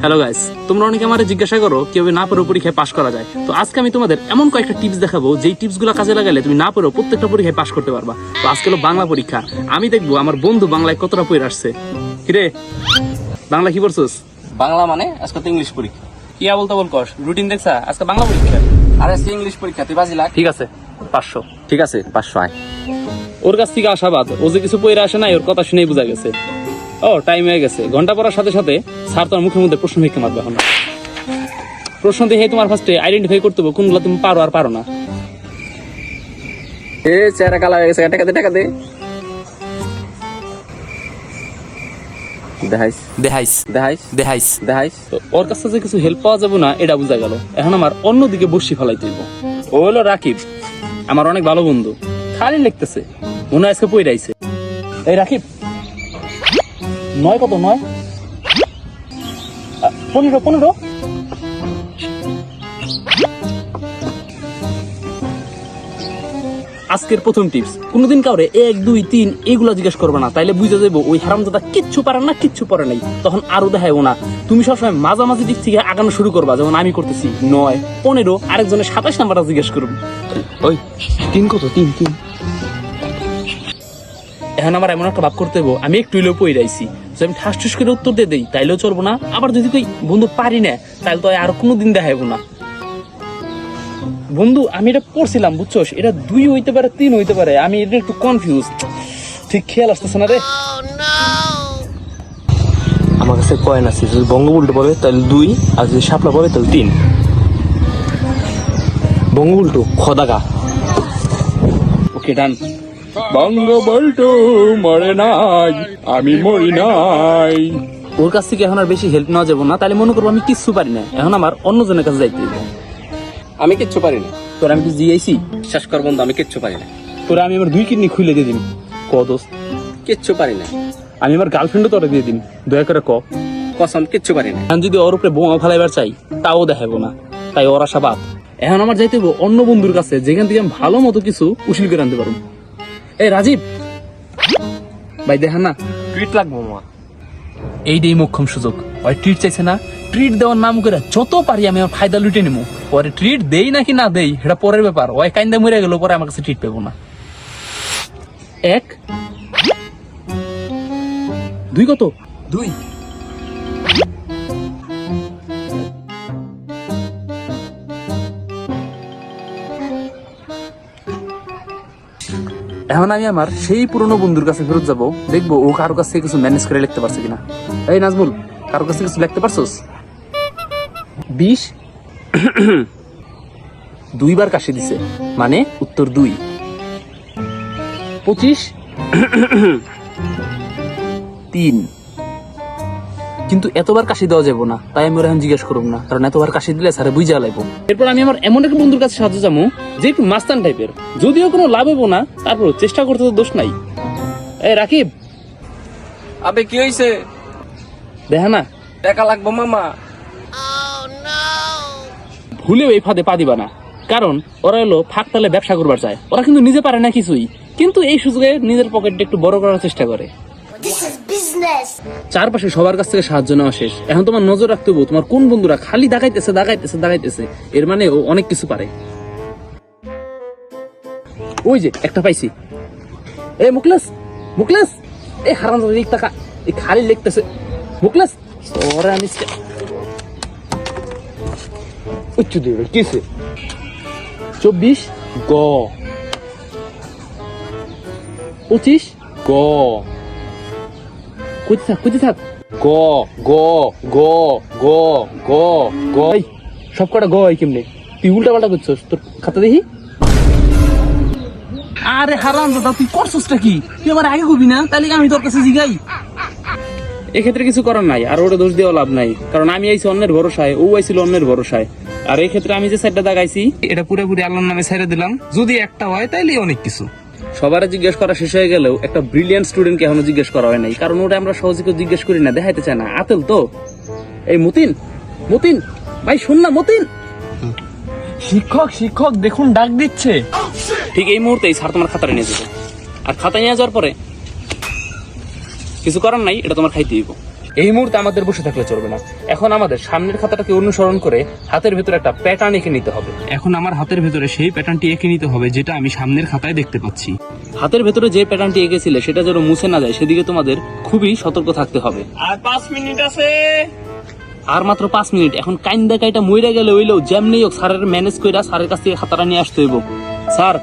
Hello guys তোমরা অনেকে আমারে জিজ্ঞাসা করো কীভাবে না পড়েও পরীক্ষায় পাশ করা যায়? তো আজকে আমি তোমাদের এমন কয়েকটা টিপস দেখাবো যেই টিপসগুলো কাজে লাগালে তুমি না পড়েও প্রত্যেকটা পরীক্ষায় পাশ করতে পারবা। তো আজকে হলো বাংলা পরীক্ষা। আমি দেখব আমার বন্ধু বাংলায় কতটা পড়ে আসছে। কিরে? বাংলা কি পড়ছস? বাংলা মানে আজকে তো ইংলিশ পরীক্ষা। ইয়া বলতে বল কর রুটিন দেখছা? আজকে বাংলা পরীক্ষা। আর আজকে ইংলিশ পরীক্ষা তুই বাজি লাখ ঠিক আছে পাঁচশো। ঠিক আছে পাঁচশো আয়। ওর কাছ থেকে আশাবাদ ও যে কিছু পড়ে আসে নাই ওর কথা শুনেই বোঝা গেছে। ও টাইম হয়ে গেছে। ঘণ্টা পড়ার সাথে সাথে স্যার তোমার মুখের মধ্যে প্রশ্ন ভিক্ষা মারবে এখন। প্রশ্ন দেখে তোমার ফার্স্টে আইডেন্টিফাই করতে হবে কোনগুলো তুমি পারো আর পারো না। এ চেহারা কালা হয়ে গেছে। টাকা দে টাকা দে। দেখাইস। দেখাইস। দেখাইস। দেখাইস। দেখাইস। ওর কাছ থেকে কিছু হেল্প পাওয়া যাবে না এটা বোঝা গেল। এখন আমার অন্যদিকে বসি ফেলাইতে হইব। ও হলো রাকিব আমার অনেক ভালো বন্ধু। খালি লিখতেছে। মনে হয় আজকে পই রাইছে এই রাকিব নয় কত নয়? পনেরো পনেরো? আজকের প্রথম টিপস। কোনোদিন কাউরে এক দুই তিন এগুলো জিজ্ঞেস করবে না। তাইলে বুঝে যাব ওই হারামজাদা কিচ্ছু পারে না কিচ্ছু পারে নাই। তখন আরও দেখাইবো না। তুমি সবসময় মাঝামাঝি দিক থেকে আগানো শুরু করবা যেমন আমি করতেছি। নয় পনেরো আরেকজনের সাতাশ নাম্বারটা জিজ্ঞেস করব ওই তিন কত? তিন তিন। এখন আমার এমন একটা ভাব করতে হইব আমি একটু হইলেও পই রাইছি যে আমি ঠাস ঠুস করে উত্তর দিয়ে দেই তাইলেও চলবো না। আবার যদি কই বন্ধু পারি না তাহলে তো আর কোনো দিন দেখাইবো না। বন্ধু আমি এটা পড়ছিলাম বুঝছোস? এটা দুই হইতে পারে তিন হইতে পারে। আমি এটা একটু কনফিউজ ঠিক খেয়াল আসতেছে না রে? আমার কাছে কয়েন আছে যদি বঙ্গবুল্টু পড়ে তাহলে দুই আর যদি শাপলা পড়ে তাহলে তিন। বঙ্গবুল্টু খদাগা। ওকে ডান মরে নাই আমি মরি নাই। ওর কাছ থেকে এখন আর বেশি হেল্প নেওয়া যাব না। তাহলে মনে করব আমি কিচ্ছু পারি না। এখন আমার অন্যজনের কাছে যাইতে আমি কিচ্ছু পারি না। তোর আমি কি জিয়াইছি শেষ কর বন্ধু আমি কিচ্ছু পারি না। তোরা আমি আমার দুই কিডনি খুলে দিয়ে দিন ক দোস্ত? কিচ্ছু পারি না। আমি আমার গার্লফ্রেন্ডও তোরা দিয়ে দিন দয়া করে ক। কসম কিচ্ছু পারি না। এখন যদি ওর উপরে বোমা ফেলাইবার চাই তাও দেখাবো না। তাই ওর আশা বাদ এখন আমার যাইতে অন্য বন্ধুর কাছে যেখান থেকে আমি ভালো মতো কিছু উশিল করে আনতে পারব। এই রাজীব। ভাই দেখেন না। ট্রিট লাগবো মা। এইটাই মোক্ষম সুযোগ। ওই ট্রিট চাইছে না। ট্রিট দেওয়ার নাম করে যত পারি আমি আমার ফায়দা লুটে নেব পরে ট্রিট দেই নাকি না দেই সেটা পরের ব্যাপার। ওই কাইন্দা মরে গেল পরে আমার কাছে ট্রিট পাবো না। এক। দুই কত? দুই। এখন আমি আমার সেই পুরনো বন্ধুর কাছে ফেরত যাব, দেখব ও কারও কাছ থেকে কিছু ম্যানেজ করে লিখতে পারছে কিনা। এই নাজমুল, কারও কাছে কিছু লিখতে পারছোস? বিশ দুইবার কাশি দিছে মানে উত্তর দুই। পঁচিশ তিন। কিন্তু এতবার কাশি দেওয়া যাব না। তাই আমি ওর এখন জিজ্ঞেস করব না কারণ এতবার কাশি দিলে স্যারে বুঝা লাগবো। এরপর আমি আমার এমন এক বন্ধুর কাছে সাহায্য যাব যে একটু মাস্তান টাইপের যদিও কোনো লাভ হব না তারপর চেষ্টা করতে তো দোষ নাই। এই রাকিব! আবে কি হইছে? দেখা না? টাকা লাগবো মামা। ভুলেও এই ফাঁদে পা দিবা না। কারণ ওরা হলো ফাঁক তালে ব্যবসা করবার চায়। ওরা কিন্তু নিজে পারে না কিছুই। কিন্তু এই সুযোগে নিজের পকেটটা একটু বড় করার চেষ্টা করে. চারপাশে সবার কাছ থেকে সাহায্য নেওয়া শেষ। এখন তোমার নজর রাখতে হবে, তোমার কোন বন্ধুরা খালি দাগাইতেছে দাগাইতেছে দাগাইতেছে। এর মানে ও অনেক কিছু পারে। ওই যে, একটা পাইছি। এ মুকলাস মুকলাস এই হারাম দিক টাকা, এই খালি লিখতেছে। মুকলাস ওরে আমি উচ্চ দেবে কিসে চব্বিশ, গ। পঁচিশ, গ। কইতে থাক কইতে থাক। গ গ গ গ গ গ। সব কটা গ এই কেমনে? তুই উল্টা পাল্টা করছস তোর খাতা দেখি? আরে হারাম দাদা তুই করছসটা কি? তুই আমার আগে কবি না? তাহলে আমি তোর কাছে জিগাই? এক্ষেত্রে কিছু করার নাই আর ওটা দোষ দেওয়া লাভ নাই কারণ আমি আইছি অন্যের ভরসায় ও আইছিল অন্যের ভরসায়। আর এই ক্ষেত্রে আমি যে সাইডটা দাগাইছি এটা পুরোপুরি আল্লাহর নামে ছেড়ে দিলাম। যদি একটা হয় তাইলে অনেক কিছু। সবার জিজ্ঞেস করা শেষ হয়ে গেলেও একটা ব্রিলিয়ান্ট স্টুডেন্টকে এখনও জিজ্ঞেস করা হয় নাই। কারণ ওটা আমরা সহজে কেউ জিজ্ঞেস করি না দেখাইতে চায় না। আতেল তো? এই মতিন মতিন ভাই শোন না মতিন। শিক্ষক শিক্ষক দেখুন ডাক দিচ্ছে। ঠিক এই মুহূর্তেই স্যার তোমার খাতাটা নিয়ে যাবে। আর খাতা নিয়ে যাওয়ার পরে কিছু করার নাই এটা তোমার খাইতে দিব এই মুহূর্তে আমাদের বসে থাকলে চলবে না। এখন আমাদের সামনের খাতাটাকে অনুসরণ করে হাতের ভেতরে একটা প্যাটার্ন এঁকে নিতে হবে। এখন আমার হাতের ভেতরে সেই প্যাটার্নটি এঁকে নিতে হবে যেটা আমি সামনের খাতায় দেখতে পাচ্ছি। হাতের ভেতরে যে প্যাটার্নটি এঁকেছিলে সেটা যেন মুছে না যায় সেদিকে তোমাদের খুবই সতর্ক থাকতে হবে। আর পাঁচ মিনিট আছে। আর মাত্র পাঁচ মিনিট। এখন কাইন্দা কাইটা মইরা গেলে হইলেও যেমনি হোক স্যারের ম্যানেজ কইরা স্যারের কাছ থেকে খাতাটা নিয়ে আসতে হইব। স্যার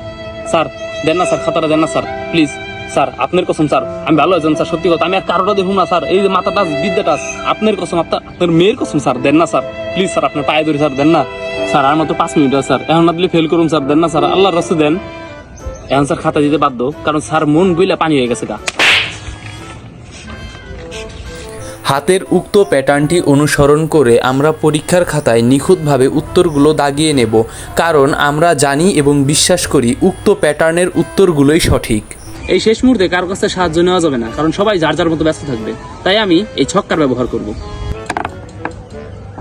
স্যার দেন না স্যার খাতাটা দেন না স্যার প্লিজ স্যার, আপনার কসম, স্যার, আমি ভালো আছেন স্যার, সত্যি কথা। আমি আর কারোটা দেখুন না স্যার। এই যে মাথাটা, বিদ্যাটা, আপনার কসম আপনার আপনার মেয়ের কসম, স্যার, দেন না, স্যার। প্লিজ স্যার, আপনার পায়ে ধরে, স্যার, দেন না। স্যার, আর মাত্র পাঁচ মিনিট স্যার। এখন না দিলে ফেল করুন, স্যার, দেন না, স্যার। আল্লাহর রাস্তা দেন। এখন, স্যার, খাতা দিতে বাধ্য, কারণ, স্যার, মন গইলা পানি হয়ে গেছে গা। হাতের উক্ত প্যাটার্নটি অনুসরণ করে আমরা পরীক্ষার খাতায় নিখুঁতভাবে উত্তরগুলো দাগিয়ে নেব, কারণ আমরা জানি এবং বিশ্বাস করি উক্ত প্যাটার্নের উত্তরগুলোই সঠিক। এই শেষ মুহূর্তে কার কাছে সাহায্য নেওয়া যাবে না, কারণ সবাই যার যার মতো ব্যস্ত থাকবে। তাই আমি এই ছক্কার ব্যবহার করব।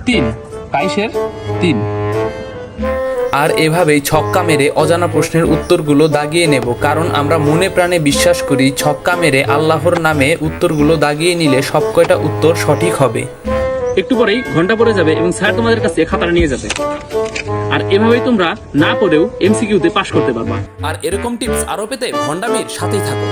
তিন। বাইশের তিন। আর এভাবেই ছক্কা মেরে অজানা প্রশ্নের উত্তরগুলো দাগিয়ে নেব, কারণ আমরা মনে প্রাণে বিশ্বাস করি ছক্কা মেরে আল্লাহর নামে উত্তরগুলো দাগিয়ে নিলে সব কয়টা উত্তর সঠিক হবে। একটু পরেই ঘণ্টা পরে যাবে এবং স্যার তোমাদের কাছে খাতাটা নিয়ে যাবে। আর এভাবেই তোমরা না পড়েও এমসিকিউতে পাশ করতে পারবা। আর এরকম টিপস আরও পেতে ভন্ডামির সাথেই থাকো।